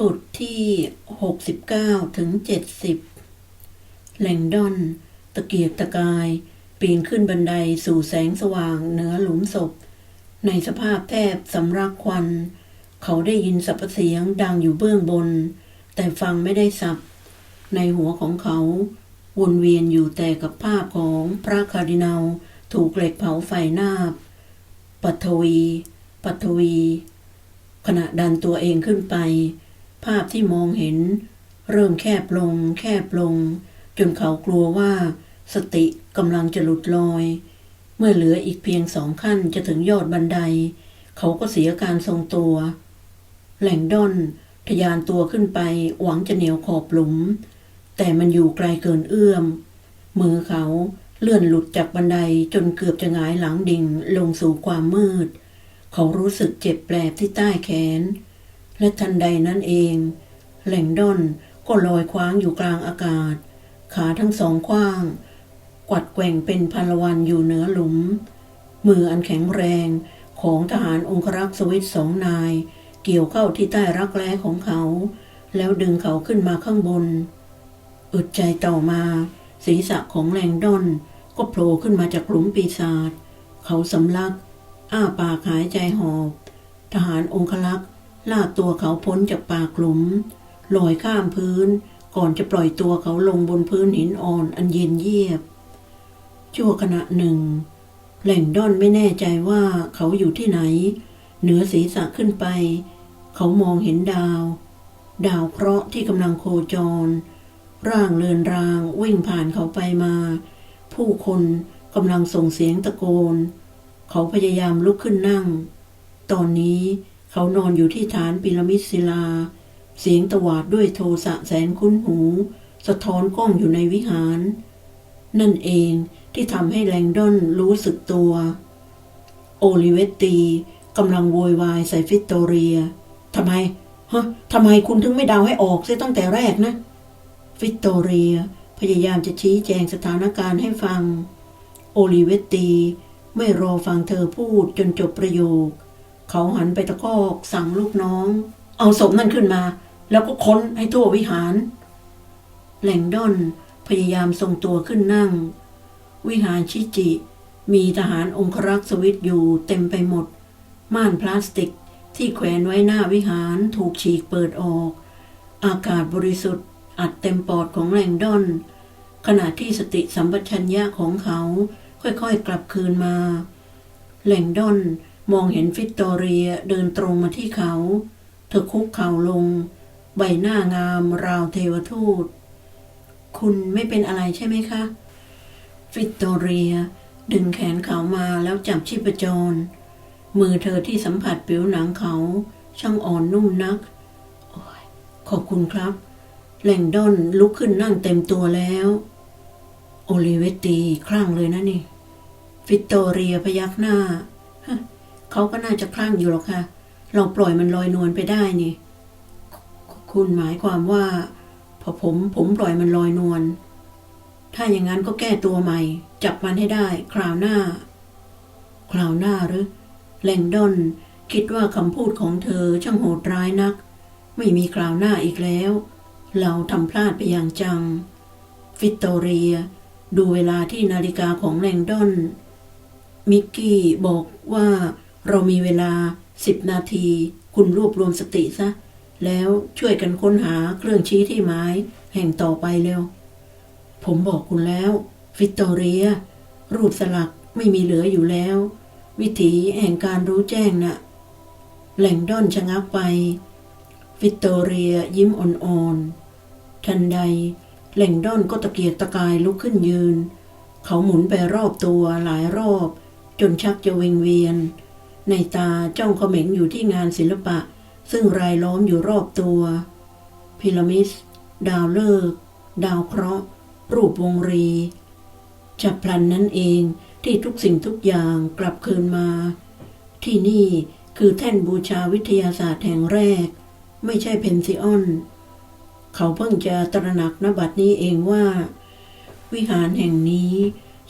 บทที่ 69 ถึง 70 แหล่งดอน ตะเกียกตะกาย ปีนขึ้นบันไดสู่แสงสว่างเหนือหลุมศพ ในสภาพแทบสำรักควัน เขาได้ยินสับเสียงดังอยู่เบื้องบน แต่ฟังไม่ได้สับ ในหัวของเขา วนเวียนอยู่แต่กับภาพของพระคาร์ดินัลถูกเหล็กเผาไฟนาบ ปัทวี ปัทวี ขณะดันตัวเองขึ้นไป ภาพที่มองเห็น เริ่มแคบลง แคบลง จนเขากลัวว่า สติกำลังจะหลุดลอย เมื่อเหลืออีกเพียงสองขั้นจะถึงยอดบันได เขาก็เสียการทรงตัว แหล่งด้อนทะยานตัวขึ้นไปหวังจะเหนียวขอบหลุม แต่มันอยู่ไกลเกินเอื้อม มือเขาเลื่อนหลุดจากบันไดจนเกือบจะหงายหลังดิ่งลงสู่ความมืด เขารู้สึกเจ็บแปลบที่ใต้แขน และทันใดนั้นเอง แหล่งด้อนก็ลอยคว้างอยู่กลางอากาศ ขาทั้งสองขว้าง กวัดแกว่งเป็นพลวันอยู่เหนือหลุม มืออันแข็งแรงของทหารองครักษ์สวิตสองนาย เกี่ยวเข้าที่ใต้รักแร้ของเขา แล้วดึงเขาขึ้นมาข้างบน อึดใจต่อมา ศีรษะของแรงดอนก็โผล่ขึ้นมาจากหลุมปีศาจเขาสำลัก อ้าปากหายใจหอบ ทหารองคลักษ์ ลากตัวเขาพ้นจากปากหลุมลอยข้ามพื้น ก่อนจะปล่อยตัวเขาลงบนพื้นหินอ่อนอันเย็นเยียบ ชั่วขณะหนึ่ง แหล่งด้อนไม่แน่ใจว่าเขาอยู่ที่ไหน เหนือศีรษะขึ้นไป เขามองเห็นดาว ดาวเคราะห์ที่กำลังโคจร ร่างเลือนรางวิ่งผ่านเขาไปมา ผู้คนกำลังส่งเสียงตะโกน เขาพยายามลุกขึ้นนั่ง ตอนนี้เขานอนอยู่ที่ฐานพีระมิดศิลา เสียงตวาดด้วยโทสะแสนคุ้นหู สะท้อนกล้องอยู่ในวิหาร นั่นเองที่ทำให้แลงดอนรู้สึกตัว โอลิเวตตีกำลังโวยวายใส่ฟิตโตเรียทำไมฮะทำไมคุณถึงไม่เดาให้ออกเสียตั้งแต่แรกนะ ฟิตโตเรียพยายามจะชี้แจงสถานการณ์ให้ฟัง โอลิเวตตีไม่รอฟังเธอพูดจนจบประโยค เขาหันไปตะคอกสั่งลูกน้อง เอาศพนั่นขึ้นมา แล้วก็ค้นให้ทั่ววิหาร แหล่งดอนพยายามทรงตัวขึ้นนั่ง วิหารชิจิ มีทหารองครักษ์สวิตอยู่เต็มไปหมด ม่านพลาสติกที่แขวนไว้หน้าวิหารถูกฉีกเปิดออก อากาศบริสุทธิ์ อัดเต็มปอดของแหล่งดอนขณะที่สติสัมปชัญญะของเขาค่อยๆกลับคืนมา แหล่งดอน มองเห็นฟิตโตเรียเดินตรงมาที่เขา เธอคุกเข่าลง ใบหน้างามราวเทวทูต คุณไม่เป็นอะไรใช่ไหมคะ ฟิตโตเรีย ดึงแขนเขามาแล้วจับชีพจร มือเธอที่สัมผัสผิวหนังเขา ช่างอ่อนนุ่มนักอขอบคุณครับแหล่งดอนลุกขึ้นนั่งเต็มตัวแล้ว โอลิเวตีคลั่งเลยนะนี่ ฟิตโตเรียพยักหน้า เขาก็น่าจะคลั่งอยู่หรอกค่ะ เราปล่อยมันลอยนวลไปได้นี่คุคุณหมายความว่า พอผมผมปล่อยมันลอยนวล ถ้าอย่างนั้นก็แก้ตัวใหม่ จับมันให้ได้ คราวหน้า คราวหน้าหรือแลงดอนคิดว่าคำพูดของเธอช่างโหดร้ายนัก ไม่มีคราวหน้าอีกแล้ว เราทำพลาดไปอย่างจัง ฟิตโตเรีย ดูเวลาที่นาฬิกาของแลงดอนมิกกี้บอกว่า เรามีเวลาสิบนาที คุณรวบรวมสติซะ แล้วช่วยกันค้นหาเครื่องชี้ที่หมายแห่งต่อไปเร็ว ผมบอกคุณแล้ว ฟิตโตเรีย รูปสลักไม่มีเหลืออยู่แล้ว วิถีแห่งการรู้แจ้งน่ะ แหล่งด้อนชะงักไป ฟิตโตเรียยิ้มอ่อนๆ ทันใด แหล่งด้อนก็ตะเกียกตะกายลุกขึ้นยืน เขาหมุนไปรอบตัวหลายรอบ จนชักจะเวงเวียน ในตาจ้องเขม็งอยู่ที่งานศิลปะ ซึ่งรายล้อมอยู่รอบตัวพีระมิดดาวฤกษ์ดาวเคราะห์ รูปวงรีฉับพลันนั้นเองที่ทุกสิ่งทุกอย่างกลับคืนมา ที่นี่คือแท่นบูชาวิทยาศาสตร์แห่งแรก ไม่ใช่เพนซิออน เขาเพิ่งจะตระหนักนบัดนี้เองว่า วิหารแห่งนี้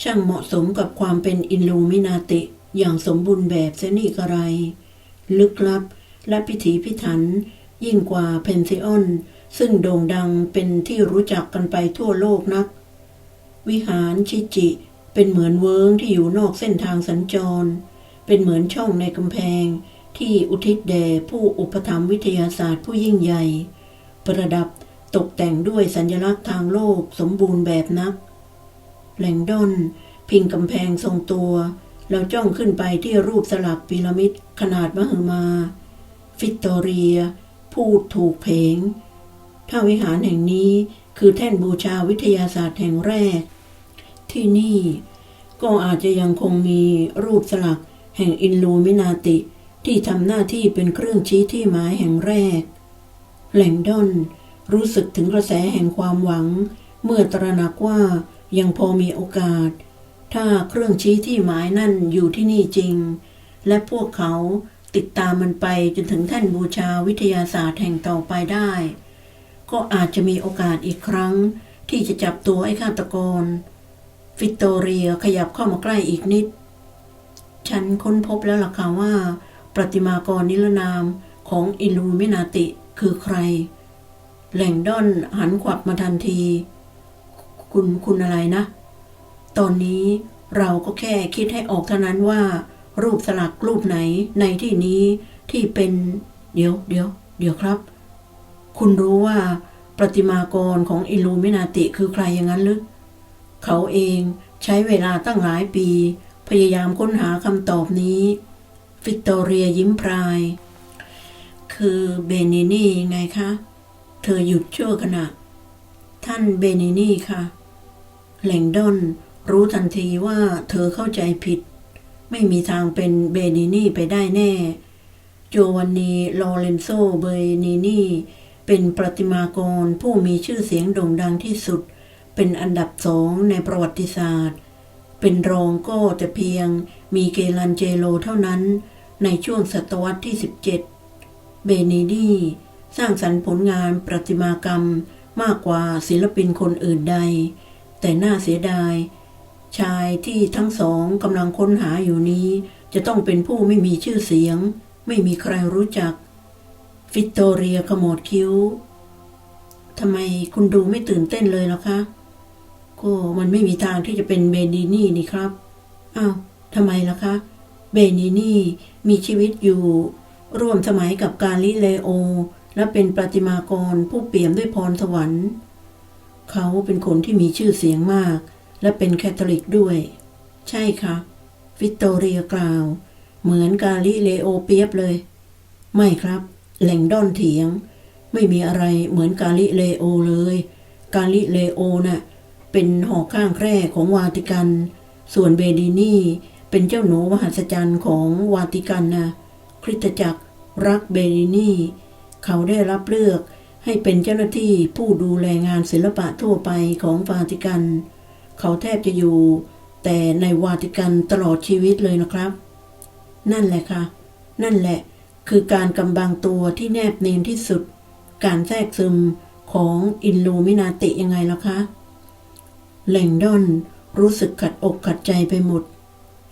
ช่างเหมาะสมกับความเป็นอินลูมินาติ อย่างสมบูรณ์แบบเสนี่กระไร ลึกลับและพิถีพิถัน ยิ่งกว่าเพนซิออน ซึ่งโด่งดังเป็นที่รู้จักกันไปทั่วโลกนัก วิหารชิจิเป็นเหมือนเวิงที่อยู่นอกเส้นทางสัญจร เป็นเหมือนช่องในกำแพง ที่อุทิศแด่ผู้อุปถัมภ์วิทยาศาสตร์ผู้ยิ่งใหญ่ ประดับตกแต่งด้วยสัญลักษณ์ทางโลกสมบูรณ์แบบนักแหล่งดอนพิงกำแพงทรงตัว แล้วจ้องขึ้นไปที่รูปสลักพีระมิดขนาดมหึมา ฟิตตอเรีย พูดถูกเพลงถ้าวิหารแห่งนี้คือแท่นบูชาวิทยาศาสตร์แห่งแรก ที่นี่ก็อาจจะยังคงมีรูปสลักแห่งอินลูมินาติ ที่ทำหน้าที่เป็นเครื่องชี้ที่หมายแห่งแรก แหล่งดอนรู้สึกถึงกระแสแห่งความหวัง เมื่อตระหนักว่ายังพอมีโอกาส ถ้าเครื่องชี้ที่หมายนั่นอยู่ที่นี่จริง และพวกเขาติดตามมันไปจนถึงแท่นบูชาวิทยาศาสตร์แห่งต่อไปได้ ก็อาจจะมีโอกาสอีกครั้ง ที่จะจับตัวไอ้ฆาตกร ฟิตโตเรียขยับเข้ามาใกล้อีกนิด ฉันค้นพบแล้วล่ะค่ะว่า ประติมากรนิรนามของอิลูมินาติคือใคร แหล่งด้อนหันขวับมาทันที คุณคุณอะไรนะ ตอนนี้เราก็แค่คิดให้ออกเท่านั้นว่า รูปสลักรูปไหนในที่นี้ที่เป็น เดี๋ยวเดี๋ยวเดี๋ยวครับ คุณรู้ว่าประติมากรของอิลูมินาติคือใครอย่างนั้นหรือเขาเองใช้เวลาตั้งหลายปี พยายามค้นหาคำตอบนี้ ฟิตโตเรียยิ้มพราย คือเบนินี่ไงคะ เธอหยุดชั่วขณะ ท่านเบนินี่ค่ะแหล่งดอน รู้ทันทีว่าเธอเข้าใจผิด ไม่มีทางเป็นเบนินี่ไปได้แน่ โจวันนีลอเรนโซเบนินี่เป็นประติมากรผู้มีชื่อเสียงโด่งดังที่สุด เป็นอันดับสองในประวัติศาสตร์ เป็นรองก็แต่เพียงมีเกลันเจโลเท่านั้น ในช่วงศตวรรษที่ 17 เบนินี่สร้างสรรค์ผลงานประติมากรรมมากกว่าศิลปินคนอื่นใด แต่น่าเสียดาย ชายที่ทั้งสองกำลังค้นหาอยู่นี้ จะต้องเป็นผู้ไม่มีชื่อเสียง ไม่มีใครรู้จัก ฟิตโตเรียขมวดคิ้วทำไมคุณดูไม่ตื่นเต้นเลยล่ะคะก็มันไม่มีทางที่จะเป็นเบนินี่นี่ครับอ้าวทำไมล่ะคะ เบนินี่มีชีวิตอยู่ ร่วมสมัยกับกาลิเลโอ และเป็นประติมากรผู้เปี่ยมด้วยพรสวรรค์ เขาเป็นคนที่มีชื่อเสียงมาก และเป็นแคทอลิกด้วย ใช่ค่ะฟิตโตเรียกล่าว เหมือนกาลิเลโอเปียบเลย ไม่ครับ แหล่งด้อนเถียง ไม่มีอะไรเหมือนกาลิเลโอเลย กาลิเลโอน่ะเป็นหอข้างแคร่ของวาติกัน ส่วนเบดีนี่เป็นเจ้าหนูมหัศจรรย์ของวาติกันนะคริสตจักรรักเบดีนี่เขาได้รับเลือกให้เป็นเจ้าหน้าที่ผู้ดูแลงานศิลปะทั่วไปของวาติกัน เขาแทบจะอยู่ แต่ในวาติกันตลอดชีวิตเลยนะครับ นั่นแหละค่ะ นั่นแหละ คือการกำบังตัวที่แนบเนียนที่สุด การแทรกซึมของอินลูมินาติยังไงล่ะคะแลงดอนรู้สึกขัดอกขัดใจไปหมด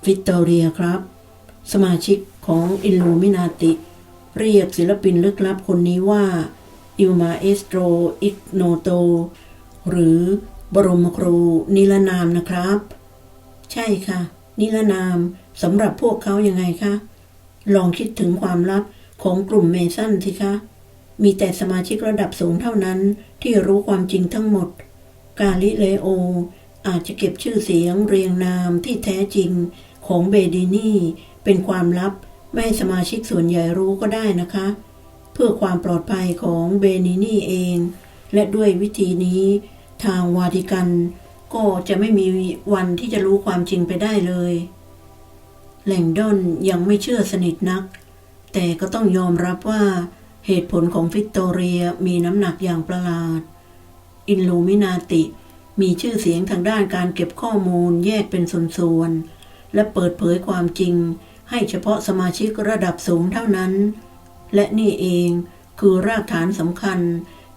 วิตตอเรียครับ สมาชิกของอิลลูมินาติ เรียกศิลปินลึกลับคนนี้ว่าอิลมาเอสโตรอิกโนโต หรือ บรมครูนิรนามนะครับ ใช่ค่ะ นิรนามสำหรับพวกเขายังไงคะลองคิดถึงความลับของกลุ่มเมสันสิคะ มีแต่สมาชิกระดับสูงเท่านั้นที่รู้ความจริงทั้งหมด กาลิเลโอ อาจจะเก็บชื่อเสียงเรียงนามที่แท้จริงของเบดีนี่เป็นความลับไม่ให้สมาชิกส่วนใหญ่รู้ก็ได้นะคะ เพื่อความปลอดภัยของเบนินี่เอง และด้วยวิธีนี้ ทางวาติกัน ก็จะไม่มีวันที่จะรู้ความจริงไปได้เลยแหล่งดอนยังไม่เชื่อสนิทนัก แต่ก็ต้องยอมรับว่าเหตุผลของฟิกโตเรียมีน้ำหนักอย่างประหลาด อินลูมินาติมีชื่อเสียงทางด้านการเก็บข้อมูลแยกเป็นส่วนๆ และเปิดเผยความจริง ให้เฉพาะสมาชิกระดับสูงเท่านั้น และนี่เองคือรากฐานสำคัญ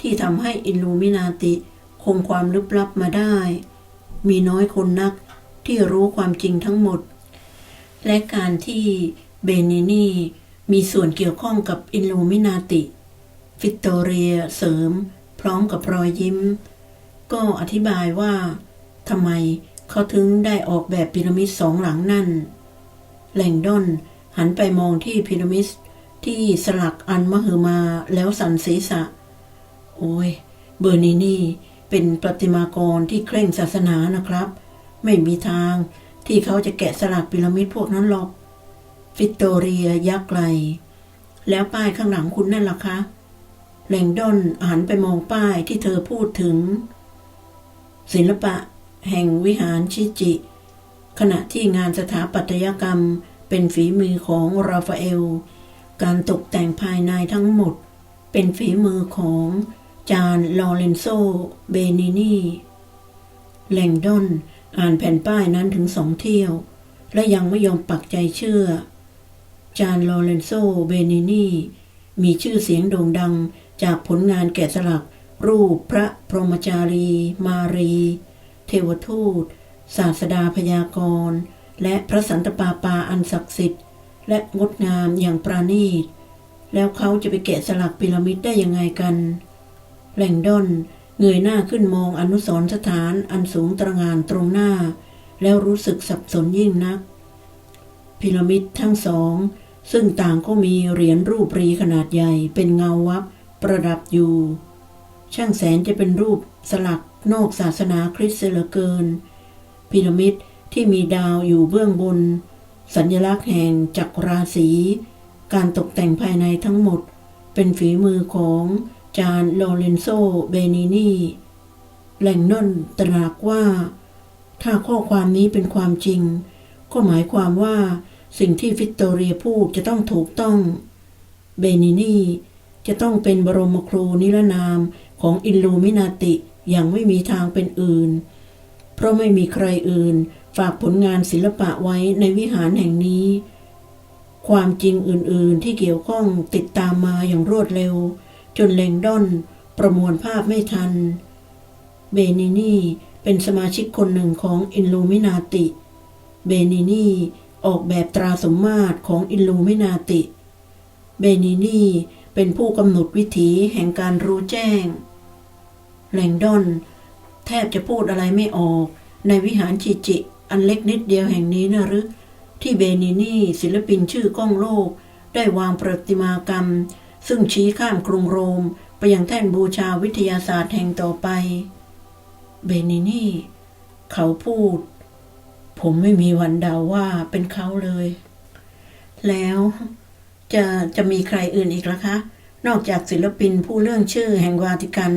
ที่ทำให้อินลูมินาติ คงความลึกลับมาได้ มีน้อยคนนักที่รู้ความจริงทั้งหมด และการที่เบนินีมีส่วนเกี่ยวข้องกับอินลูมินาติ ฟิตโตเรียเสริม พร้อมกับรอยยิ้ม ก็อธิบายว่าทำไมเขาถึงได้ออกแบบพีระมิดสองหลังนั่นแหล่งดอนหันไปมองที่พีระมิดที่สลักอันมหึมาแล้วสันศีรษะ โอ้ย เบอร์นีนี่ เป็นประติมากรที่เคร่งศาสนานะครับ ไม่มีทางที่เขาจะแกะสลักพีระมิดพวกนั้นหรอก ฟิตโตเรียยักไหลแล้วป้ายข้างหลังคุณนั่นล่ะคะแหลงดอนหันไปมองป้ายที่เธอพูดถึง ศิลปะ แห่งวิหารชิจิ ขณะที่งานสถาปัตยกรรมเป็นฝีมือของราฟาเอล การตกแต่งภายในทั้งหมด เป็นฝีมือของ จานลอเรนโซ เบนินีแหลงดอนอ่านแผ่นป้ายนั้นถึงสองเที่ยว และยังไม่ยอมปักใจเชื่อ จานลอเรนโซ เบนินีมีชื่อเสียงโด่งดังจากผลงานแกะสลัก รูปพระพรหมจารี มารี เทวทูต ศาสดาพยากรณ์และพระสันตะปาปาอันศักดิ์สิทธิ์ และงดงามอย่างปราณีต แล้วเขาจะไปแกะสลักพีระมิดได้ยังไงกัน แหล่งดอนเงยหน้าขึ้นมองอนุสรสถานอันสูงตระงานตรงหน้า แล้วรู้สึกสับสนยิ่งนัก พีระมิดทั้งสอง ซึ่งต่างก็มีเหรียญรูปรีขนาดใหญ่เป็นเงาวับประดับอยู่ ช่างแสนจะเป็นรูปสลักนอกศาสนาคริสต์เสียเหลือเกิน พีระมิดที่มีดาวอยู่เบื้องบน สัญลักษณ์แห่งจักรราศี การตกแต่งภายในทั้งหมด เป็นฝีมือของ จานโลเรนโซ เบนินีแหล่งน่นตระหนักว่า ถ้าข้อความนี้เป็นความจริง ก็หมายความว่าสิ่งที่ฟิตโตเรียพูดจะต้องถูกต้อง เบนินีจะต้องเป็นบรมครูนิรนามของอิลลูมินาติอย่างไม่มีทางเป็นอื่น เพราะไม่มีใครอื่น ฝากผลงานศิลปะไว้ในวิหารแห่งนี้ ความจริงอื่นๆที่เกี่ยวข้องติดตามมาอย่างรวดเร็ว จนเลงดอนประมวลภาพไม่ทัน เบนินีเป็นสมาชิกคนหนึ่งของอิลลูมินาติ เบนินีออกแบบตราสมมาตรของอิลลูมินาติ เบนินีเป็นผู้กำหนดวิถีแห่งการรู้แจ้งแหลงดอน แทบจะพูดอะไรไม่ออก ในวิหารชิจิ อันเล็กนิดเดียวแห่งนี้นะหรือที่เบนินีศิลปินชื่อก้องโลก ได้วางประติมากรรม ซึ่งชี้ข้ามกรุงโรมไปยังแท่นบูชาวิทยาศาสตร์แห่งต่อไป เบนินี่ เขาพูด ผมไม่มีวันเดาว่าเป็นเขาเลย แล้วจะจะมีใครอื่นอีกล่ะคะ นอกจากศิลปินผู้เรื่องชื่อแห่งวาติกัน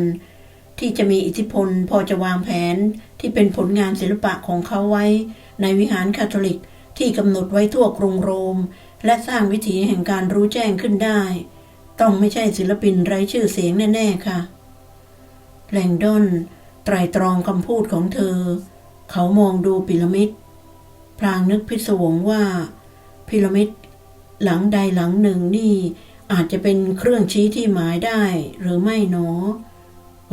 ที่จะมีอิทธิพลพอจะวางแผนที่เป็นผลงานศิลปะของเขาไว้ ในวิหารคาทอลิกที่กำหนดไว้ทั่วกรุงโรม และสร้างวิถีแห่งการรู้แจ้งขึ้นได้ ต้องไม่ใช่ศิลปินไร้ชื่อเสียงแน่ ๆ ค่ะแหล่งดอนไตรตรองคำพูดของเธอ เขามองดูพีระมิด พลางนึกพิศวงว่าพีระมิดหลังใดหลังหนึ่งนี่อาจจะเป็นเครื่องชี้ที่หมายได้หรือไม่หนอ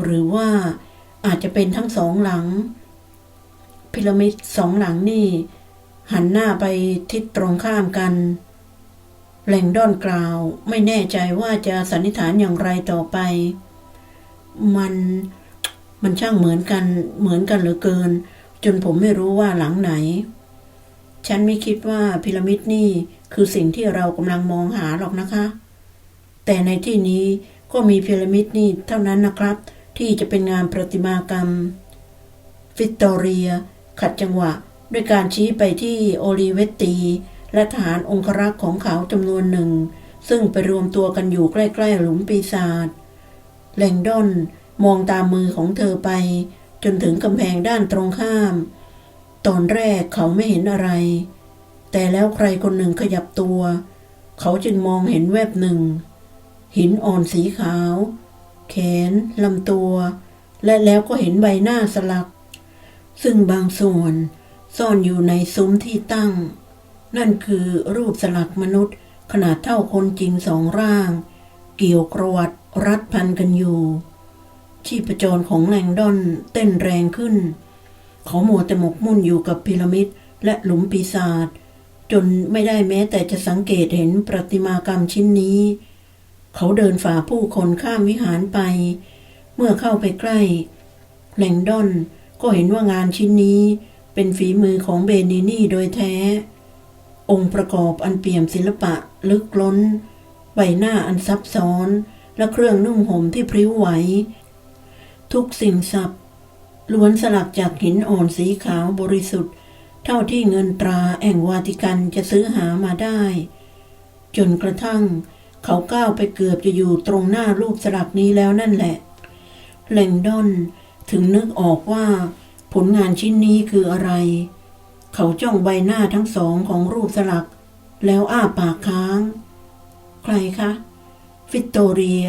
หรือว่าอาจจะเป็นทั้งสองหลังพีระมิดสองหลังนี่ หันหน้าไปทิศตรงข้ามกัน แหล่งด้อนกล่าวไม่แน่ใจว่าจะสันนิษฐานอย่างไรต่อไป มันมันช่างเหมือนกันเหมือนกันเหลือเกิน จนผมไม่รู้ว่าหลังไหน ฉันไม่คิดว่าพีระมิดนี่คือสิ่งที่เรากำลังมองหาหรอกนะคะ แต่ในที่นี้ก็มีพีระมิดนี่เท่านั้นนะครับ ที่จะเป็นงานประติมากรรม ฟิตโตเรีย ขัดจังหวะด้วยการชี้ไปที่โอลิเวตตี และทหารองครักษ์ของเขาจำนวนหนึ่ง ซึ่งไปรวมตัวกันอยู่ใกล้ ๆ หลุมปีศาจแลงดอนมองตามมือของเธอไป จนถึงกำแพงด้านตรงข้าม ตอนแรกเขาไม่เห็นอะไร แต่แล้วใครคนหนึ่งขยับตัว เขาจึงมองเห็นแวบหนึ่ง หินอ่อนสีขาว แขนลำตัว และแล้วก็เห็นใบหน้าสลัก ซึ่งบางส่วนซ่อนอยู่ในซุ้มที่ตั้ง นั่นคือรูปสลักมนุษย์ ขนาดเท่าคนจริงสองร่าง เกี่ยวกรวัดรัดพันกันอยู่ ชีพจรของแรงดอนเต้นแรงขึ้น เขาหมัวแต่หมกมุ่นอยู่กับพีระมิดและหลุมปีศาจจนไม่ได้แม้แต่จะสังเกตเห็นประติมากรรมชิ้นนี้ เขาเดินฝ่าผู้คนข้ามวิหารไป เมื่อเข้าไปใกล้ แลงดอนก็เห็นว่างานชิ้นนี้เป็นฝีมือของเบนินี่โดยแท้ องค์ประกอบอันเปี่ยมศิลปะลึกล้น ใบหน้าอันซับซ้อน และเครื่องนุ่งห่มที่พริ้วไหว ทุกสิ่งสับล้วนสลักจากหินอ่อนสีขาวบริสุทธิ์ เท่าที่เงินตราแห่งวาติกันจะซื้อหามาได้ จนกระทั่ง เขาก้าวไปเกือบจะอยู่ตรงหน้ารูปสลักนี้แล้วนั่นแหละเลงดอนถึงนึกออกว่าผลงานชิ้นนี้คืออะไร เขาจ้องใบหน้าทั้งสองของรูปสลัก แล้วอ้าปากค้าง ใครคะ ฟิตโตเรีย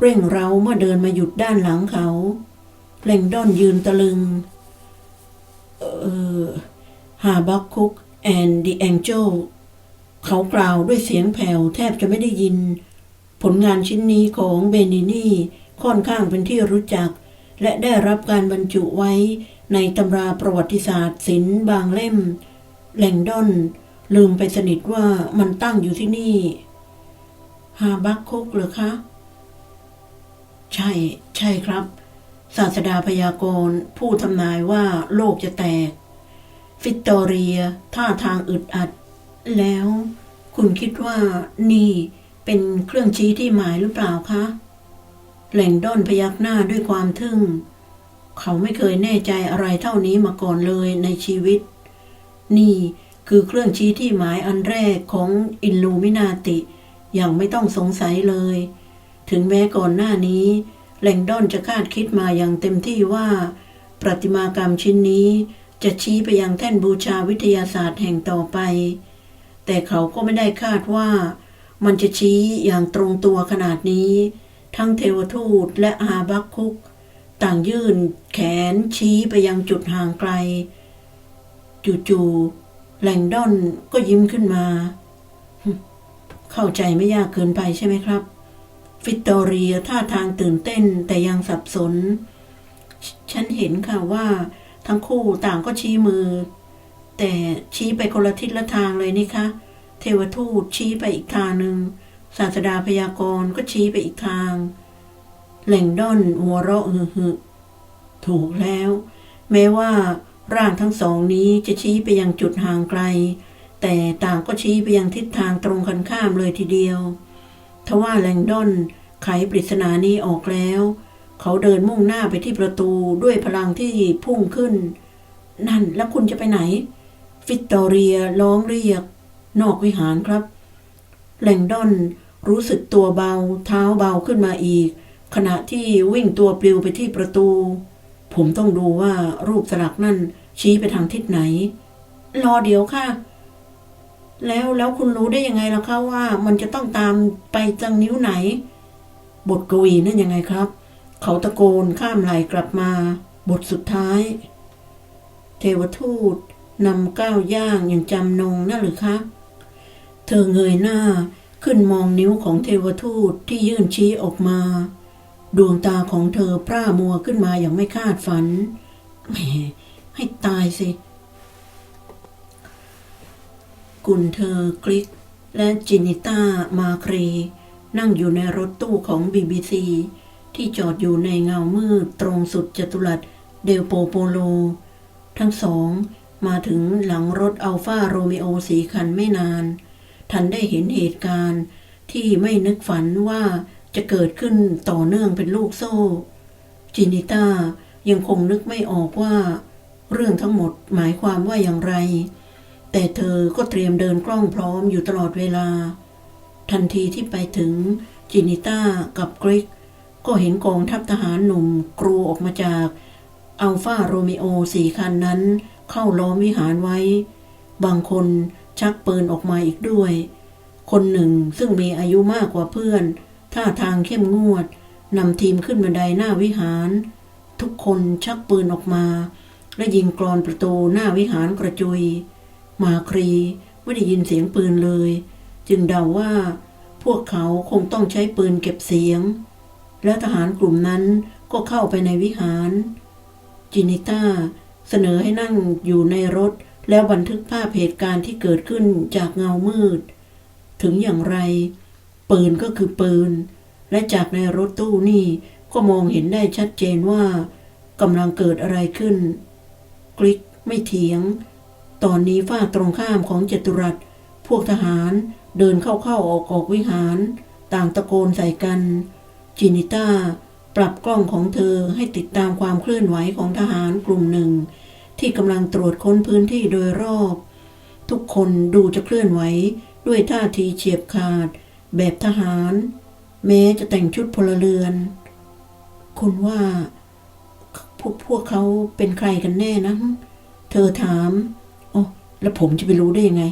เร่งเราเมื่อเดินมาหยุดด้านหลังเขาเลงดอนยืนตะลึง เออฮาบักคุกแอนด์ดีแองเจลเขากล่าวด้วยเสียงแผ่วแทบจะไม่ได้ยิน ผลงานชิ้นนี้ของเบนินี่ค่อนข้างเป็นที่รู้จัก และได้รับการบรรจุไว้ ในตำราประวัติศาสตร์ศิลป์บางเล่มแลงดอนลืมไปสนิทว่ามันตั้งอยู่ที่นี่ ฮาบักคุกเหรอคะ ใช่ ใช่ครับ ศาสดาพยากรณ์ผู้ทำนายว่าโลกจะแตก ฟิตโตเรีย ท่าทางอึดอัด แล้ว คุณคิดว่านี่เป็นเครื่องชี้ที่หมายหรือเปล่าคะ แหล่งด้อนพยักหน้าด้วยความทึ่ง เขาไม่เคยแน่ใจอะไรเท่านี้มาก่อนเลยในชีวิต นี่คือเครื่องชี้ที่หมายอันแรกของอินลูมินาติ อย่างไม่ต้องสงสัยเลย ถึงแม้ก่อนหน้านี้แหล่งด้อนจะคาดคิดมาอย่างเต็มที่ว่า ประติมากรรมชิ้นนี้จะชี้ไปยังแท่นบูชาวิทยาศาสตร์แห่งต่อไป แต่เขาก็ไม่ได้คาดว่า มันจะชี้อย่างตรงตัวขนาดนี้ ทั้งเทวทูตและอาบักคุก ต่างยื่นแขนชี้ไปยังจุดห่างไกล จู่ๆแหล่งดอนก็ยิ้มขึ้นมา เข้าใจไม่ยากเกินไปใช่ไหมครับ ฟิตโตเรียท่าทางตื่นเต้นแต่ยังสับสน ฉันเห็นค่ะว่า ทั้งคู่ต่างก็ชี้มือ แต่ชี้ไปคนละทิศละทางเลยนี่คะเทวทูตชี้ไปอีกทางหนึ่งศาสดาพยากรณ์ก็ชี้ไปอีกทาง แหล่งด้อนหัวเราะฮึฮึถูกแล้ว แม้ว่าร่างทั้งสองนี้จะชี้ไปยังจุดห่างไกล แต่ต่างก็ชี้ไปยังทิศทางตรงกันข้ามเลยทีเดียว ทว่าแลงดอนไขปริศนานี้ออกแล้ว เขาเดินมุ่งหน้าไปที่ประตูด้วยพลังที่พุ่งขึ้น นั่นแล้วคุณจะไปไหน ฟิตโตเรียร้องเรียก นอกวิหารครับ แลงดอนรู้สึกตัวเบา เท้าเบาขึ้นมาอีก ขณะที่วิ่งตัวปลิวไปที่ประตู ผมต้องดูว่ารูปสลักนั่นชี้ไปทางทิศไหน รอเดี๋ยวค่ะ แล้วแล้วคุณรู้ได้ยังไงล่ะคะว่ามันจะต้องตามไปจังนิ้วไหน บทกวีนั่นยังไงครับ เขาตะโกนข้ามไหลกลับมา บทสุดท้าย เทวทูตนำก้าวย่างอย่างจำนงนั่นหรือคะเธอเงยหน้าขึ้นมองนิ้วของเทวทูตที่ยื่นชี้ออกมา ดวงตาของเธอพร่ามัวขึ้นมาอย่างไม่คาดฝันแหมให้ตายสิ กุนเธอกริก และจินิต้ามาครีนั่งอยู่ในรถตู้ของ BBC ที่จอดอยู่ในเงามืดตรงสุดจตุรัสเดลโปโปโล ทั้งสองมาถึงหลังรถอัลฟาโรเมโอสีคันไม่นาน ทันได้เห็นเหตุการณ์ที่ไม่นึกฝันว่า จะเกิดขึ้นต่อเนื่องเป็นลูกโซ่ จินิต้ายังคงนึกไม่ออกว่า เรื่องทั้งหมดหมายความว่าอย่างไร แต่เธอก็เตรียมเดินกล้องพร้อมอยู่ตลอดเวลา ทันทีที่ไปถึงจินิต้ากับกริกก็เห็นกองทัพทหารหนุ่มกรูออกมาจากอัลฟาโรมิโอสี่คันนั้น เข้าล้อมวิหารไว้ บางคนชักปืนออกมาอีกด้วย คนหนึ่งซึ่งมีอายุมากกว่าเพื่อน ท่าทางเข้มงวดนำทีมขึ้นบันไดหน้าวิหาร ทุกคนชักปืนออกมา และยิงกรอนประตูหน้าวิหารกระจุย มาครีไม่ได้ยินเสียงปืนเลย จึงเดาว่า พวกเขาคงต้องใช้ปืนเก็บเสียง และทหารกลุ่มนั้นก็เข้าไปในวิหาร จินิต้าเสนอให้นั่งอยู่ในรถแล้วบันทึกภาพเหตุการณ์ที่เกิดขึ้นจากเงามืด ถึงอย่างไร ปืนก็คือปืน และจากในรถตู้นี่ก็มองเห็นได้ชัดเจนว่ากำลังเกิดอะไรขึ้นกริกไม่เถียง ตอนนี้ฝ้าตรงข้ามของจตุรัส พวกทหารเดินเข้าเข้าออกออกวิหาร ต่างตะโกนใส่กัน จินิต้าปรับกล้องของเธอให้ติดตามความเคลื่อนไหวของทหารกลุ่มหนึ่ง ที่กำลังตรวจค้นพื้นที่โดยรอบ ทุกคนดูจะเคลื่อนไหวด้วยท่าทีเฉียบขาด แบบทหาร แม้จะแต่งชุดพลเรือน คุณว่าพวกพวกเขาเป็นใครกันแน่นะ เธอถาม โอ๋อแล้วผมจะไปรู้ได้ยังไง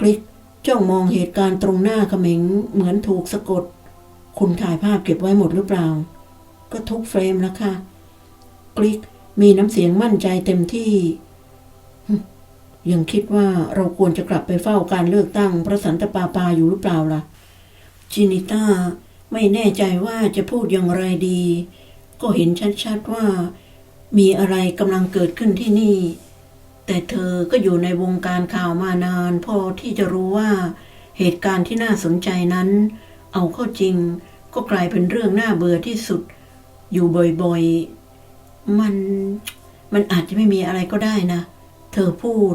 กริกจ้องมองเหตุการณ์ตรงหน้าเขม็งเหมือนถูกสะกด คุณถ่ายภาพเก็บไว้หมดหรือเปล่า ก็ทุกเฟรมแล้วค่ะ กริกมีน้ำเสียงมั่นใจเต็มที่ยังคิดว่าเราควรจะกลับไปเฝ้าการเลือกตั้งพระสันตปาปาอยู่หรือเปล่าล่ะ จินิต้าไม่แน่ใจว่าจะพูดอย่างไรดี ก็เห็นชัดๆว่า มีอะไรกำลังเกิดขึ้นที่นี่ แต่เธอก็อยู่ในวงการข่าวมานานพอที่จะรู้ว่า เหตุการณ์ที่น่าสนใจนั้น เอาเข้าจริง ก็กลายเป็นเรื่องน่าเบื่อที่สุด อยู่บ่อยๆ มัน มันอาจจะไม่มีอะไรก็ได้นะ เธอพูด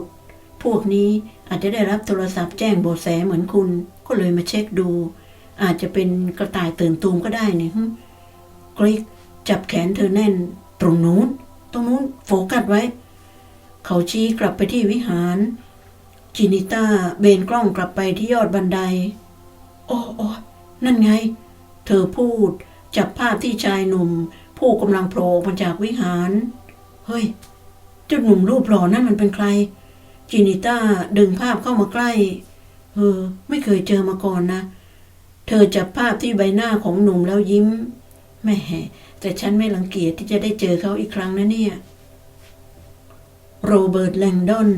พวกนี้อาจจะได้รับโทรศัพท์แจ้งเบาะแสเหมือนคุณ ก็เลยมาเช็คดู อาจจะเป็นกระต่ายตื่นตูมก็ได้เนี่ยกริกจับแขนเธอแน่น ตรงนู้น ตรงนู้นโฟกัสไว้ เขาชี้กลับไปที่วิหาร จินิต้าเบนกล้องกลับไปที่ยอดบันได โอ้โอ้นั่นไง เธอพูด จับภาพที่ชายหนุ่ม ผู้กำลังโผล่มาจากวิหาร เฮ้ยเจ้าหนุ่มรูปหล่อนั่นมันเป็นใคร จินิต้าดึงภาพเข้ามาใกล้ เออ ไม่เคยเจอมาก่อนนะเเธอจับภาพที่ใบหน้าของหนุ่มแล้วยิ้มแม่แต่ฉันไม่รังเกียจที่จะได้เจอเขาอีกครั้งนะเนี่ย โรเบิร์ตแลงดอน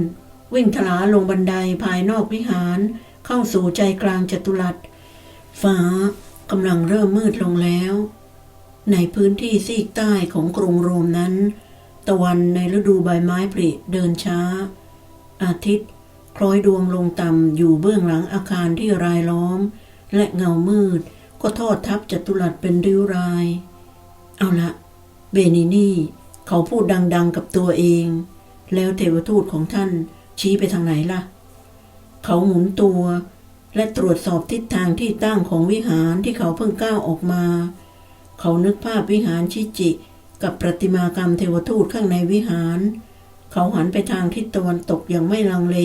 วิ่งถลาลงบันไดภายนอกวิหาร เข้าสู่ใจกลางจัตุรัสฟ้ากำลังเริ่มมืดลงแล้ว ในพื้นที่ซีกใต้ของกรุงโรมนั้น ตะวันในฤดูใบไม้ผลิเดินช้า อาทิตย์ คล้อยดวงลงต่ำอยู่เบื้องหลังอาคารที่รายล้อม และเงามืด ก็ทอดทับจัตุรัสเป็นริ้วราย เอาละ เบนินี่ เขาพูดดังๆกับตัวเอง แล้วเทวทูตของท่านชี้ไปทางไหนล่ะ เขาหมุนตัวและตรวจสอบทิศทางที่ตั้งของวิหารที่เขาเพิ่งก้าวออกมา เขานึกภาพวิหารชิจิ กับประติมากรรมเทวทูตข้างในวิหาร เขาหันไปทางทิศตะวันตกอย่างไม่ลังเล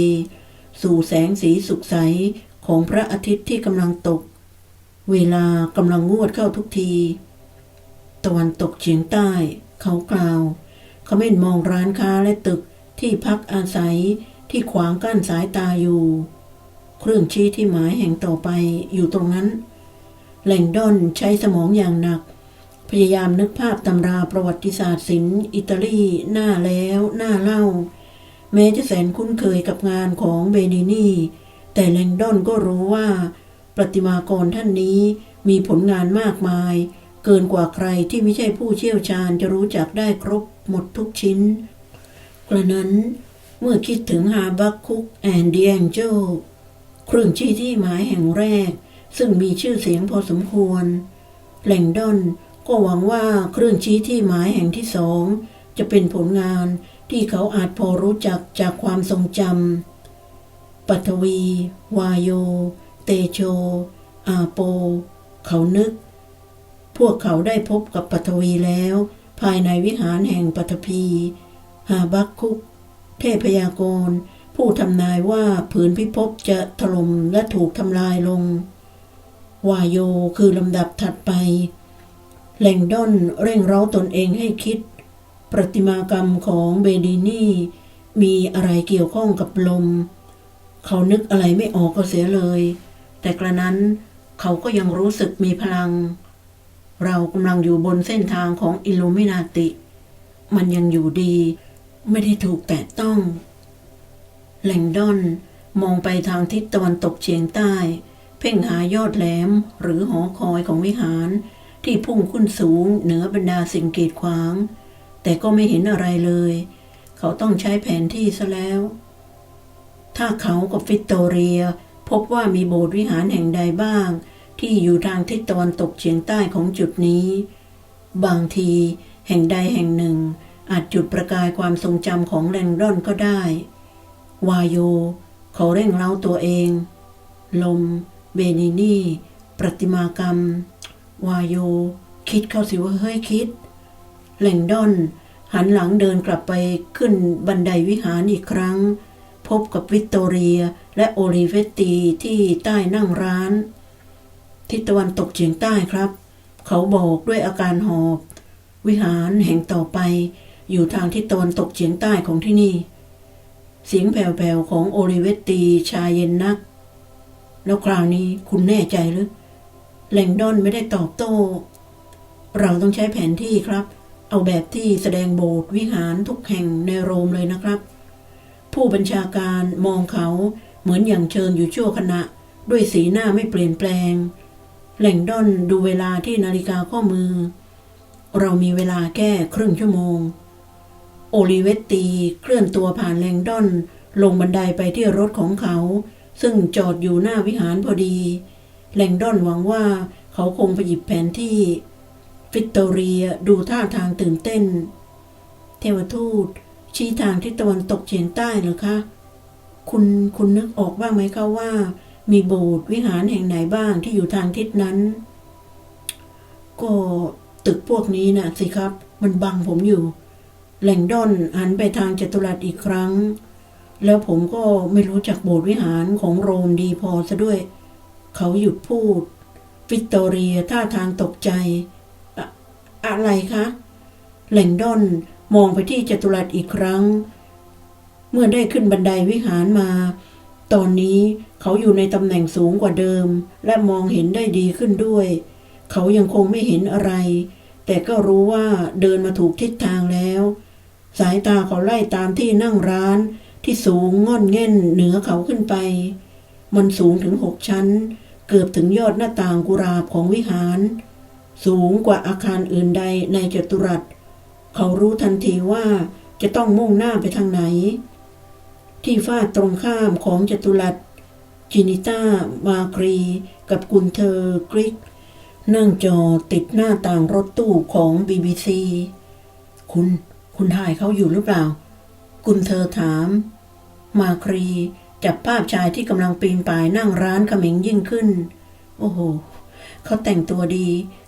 สู่แสงสีสุกใส ของพระอาทิตย์ที่กำลังตก เวลากำลังงวดเข้าทุกที ตะวันตกเฉียงใต้ เขากล่าว เขาเม่มองร้านค้าและตึกที่พักอาศัยที่ขวางกั้นสายตาอยู่ เครื่องชี้ที่หมายแห่งต่อไปอยู่ตรงนั้น แหล่งด้อนใช้สมองอย่างหนัก พยายามนึกภาพตำราประวัติศาสตร์ศิลป์อิตาลีหน้าแล้วหน้าเล่า แม้จะแสนคุ้นเคยกับงานของเบนินี แต่แลงดอนก็รู้ว่า ประติมากรท่านนี้มีผลงานมากมาย เกินกว่าใครที่ไม่ใช่ผู้เชี่ยวชาญจะรู้จักได้ครบหมดทุกชิ้น กระนั้นเมื่อคิดถึงฮาบักคุกแอนดีแองเจลเครื่องชี้ที่หมายแห่งแรก ซึ่งมีชื่อเสียงพอสมควร แลงดอนก็หวังว่าเครื่องชี้ที่หมายแห่งที่สอง จะเป็นผลงานที่เขาอาจพอรู้จักจากความทรงจำ ปัทวี วายโย เตโช อาโป เขานึก พวกเขาได้พบกับปัทวีแล้ว ภายในวิหารแห่งปัทภีหาบักคุก เทพยากร ผู้ทำนายว่าผืนพิภพจะถล่มและถูกทำลายลง วายโยคือลำดับถัดไปแหล่งด้อนเร่งเร้าตนเองให้คิด ประติมากรรมของเบดีนี่มีอะไรเกี่ยวข้องกับลม เขานึกอะไรไม่ออกก็เสียเลย แต่กระนั้นเขาก็ยังรู้สึกมีพลัง เรากำลังอยู่บนเส้นทางของอิลูมินาติ มันยังอยู่ดี ไม่ได้ถูกแตะต้องแหล่งดอนมองไปทางทิศตะวันตกเฉียงใต้ เพ่งหายอดแหลมหรือหอคอยของวิหาร ที่พุ่งขึ้นสูงเหนือบรรดาสิ่งกีดขวาง แต่ก็ไม่เห็นอะไรเลย เขาต้องใช้แผนที่ซะแล้ว ถ้าเขากับฟิตโตเรีย พบว่ามีโบสถ์วิหารแห่งใดบ้าง ที่อยู่ทางทิศตะวันตกเฉียงใต้ของจุดนี้ บางที แห่งใดแห่งหนึ่ง อาจจุดประกายความทรงจำของแรงร่อนก็ได้ วายโย เขาเร่งเร้าตัวเอง ลม เบนินี่ ประติมากรรม วายโย คิดเข้าสิว่าเฮ้ยคิดแหล่งดอนหันหลังเดินกลับไปขึ้นบันไดวิหารอีกครั้ง บกับวิกตอเรียและโอลิเวตตีที่ใต้นั่งร้าน ทิศตะวันตกเฉียงใต้ครับ เขาบอกด้วยอาการหอบ วิหารแห่งต่อไป อยู่ทางทิศตะวันตกเฉียงใต้ของที่นี่ เสียงแผ่วๆของโอลิเวตตีชาเย็นนัก แล้วคราวนี้คุณแน่ใจหรือแหล่งดอนไม่ได้ตอบโต้ เราต้องใช้แผนที่ครับ เอาแบบที่แสดงโบสถ์วิหารทุกแห่งในโรมเลยนะครับ ผู้บัญชาการมองเขาเหมือนอย่างเชิญอยู่ชั่วขณะ ด้วยสีหน้าไม่เปลี่ยนแปลง แหล่งดอนดูเวลาที่นาฬิกาข้อมือ เรามีเวลาแค่ครึ่งชั่วโมง โอลิเวตตีเคลื่อนตัวผ่านแหล่งดอนลงบันไดไปที่รถของเขา ซึ่งจอดอยู่หน้าวิหารพอดี แหล่งดอนหวังว่าเขาคงไปหยิบแผนที่วิกตอเรียดูท่าทางตื่นเต้น เทวทูต ชี้ทางทิศตะวันตกเฉียงใต้เหรอคะ คุณคุณนึกออกบ้างไหมคะว่า มีโบสถ์วิหารแห่งไหนบ้างที่อยู่ทางทิศนั้น ก็ตึกพวกนี้นะสิครับ มันบังผมอยู่ แหล่งดอนหันไปทางจัตุรัสอีกครั้ง แล้วผมก็ไม่รู้จักโบสถ์วิหารของโรมดีพอซะด้วย เขาหยุดพูด วิกตอเรียท่าทางตกใจอะอะไรคะแหล่งดอน มองไปที่จตุรัสอีกครั้ง เมื่อได้ขึ้นบันไดวิหารมา ตอนนี้เขาอยู่ในตำแหน่งสูงกว่าเดิม และมองเห็นได้ดีขึ้นด้วย เขายังคงไม่เห็นอะไร แต่ก็รู้ว่าเดินมาถูกทิศทางแล้ว สายตาเขาไล่ตามที่นั่งร้านที่สูงง่อนเง่นเหนือเขาขึ้นไป มันสูงถึงหกชั้น เกือบถึงยอดหน้าต่างกุราบของวิหาร สูงกว่าอาคารอื่นใดในจัตุรัส เขารู้ทันทีว่าจะต้องมุ่งหน้าไปทางไหน ที่ฝ้าตรงข้ามของจตุรัสจินิต้ามาครี กับกุนเทอกริก นั่งจอติดหน้าต่างรถตู้ของ BBC คุณ คุณถ่ายเขาอยู่หรือเปล่า กุนเธอถาม มาครีจับภาพชายที่กำลังปีนป่ายนั่งร้านเขมิงยิ่งขึ้น โอ้โห เขาแต่งตัวดี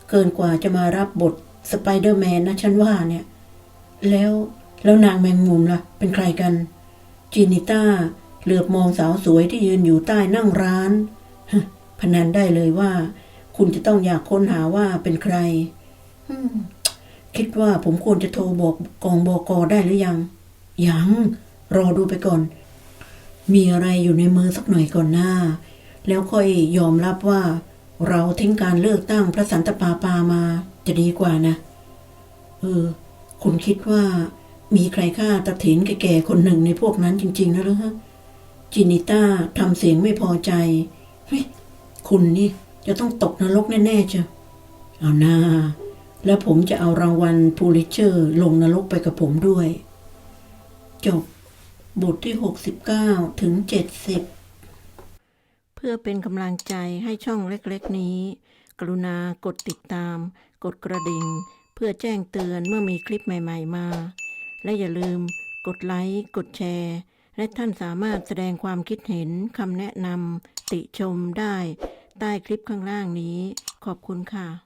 เกินกว่าจะมารับบทสไปเดอร์แมนนะฉันว่าเนี่ย แล้วแล้วนางแมงมุมล่ะ เป็นใครกัน จีนิต้าเหลือบมองสาวสวยที่ยืนอยู่ใต้นั่งร้านฮะพนันได้เลยว่า คุณจะต้องอยากค้นหาว่าเป็นใครอืมคิดว่าผมควรจะโทรบอกกองบอกอได้หรือยัง ยัง รอดูไปก่อน มีอะไรอยู่ในมือสักหน่อยก่อนหน้า แล้วค่อยยอมรับว่า เราทิ้งการเลือกตั้งพระสันตะปาปามาจะดีกว่านะ เออ คุณคิดว่ามีใครฆ่าตะถินแก่ๆคนหนึ่งในพวกนั้นจริง ๆ นะหรือฮะจินิต้าทำเสียงไม่พอใจเฮ้ยคุณนี่จะต้องตกนรกแน่ๆจ้ะเอาหน้า แล้วผมจะเอารางวัลพูลิเชอร์ ลงนรกไปกับผมด้วย จบบทที่ 69 ถึง 70 เพื่อเป็นกำลังใจให้ช่องเล็กๆนี้ กรุณากดติดตาม กดกระดิ่ง เพื่อแจ้งเตือนเมื่อมีคลิปใหม่ ๆ มา และอย่าลืม กดไลค์ กดแชร์ และท่านสามารถแสดงความคิดเห็นคำแนะนำติชมได้ ใต้คลิปข้างล่างนี้ ขอบคุณค่ะ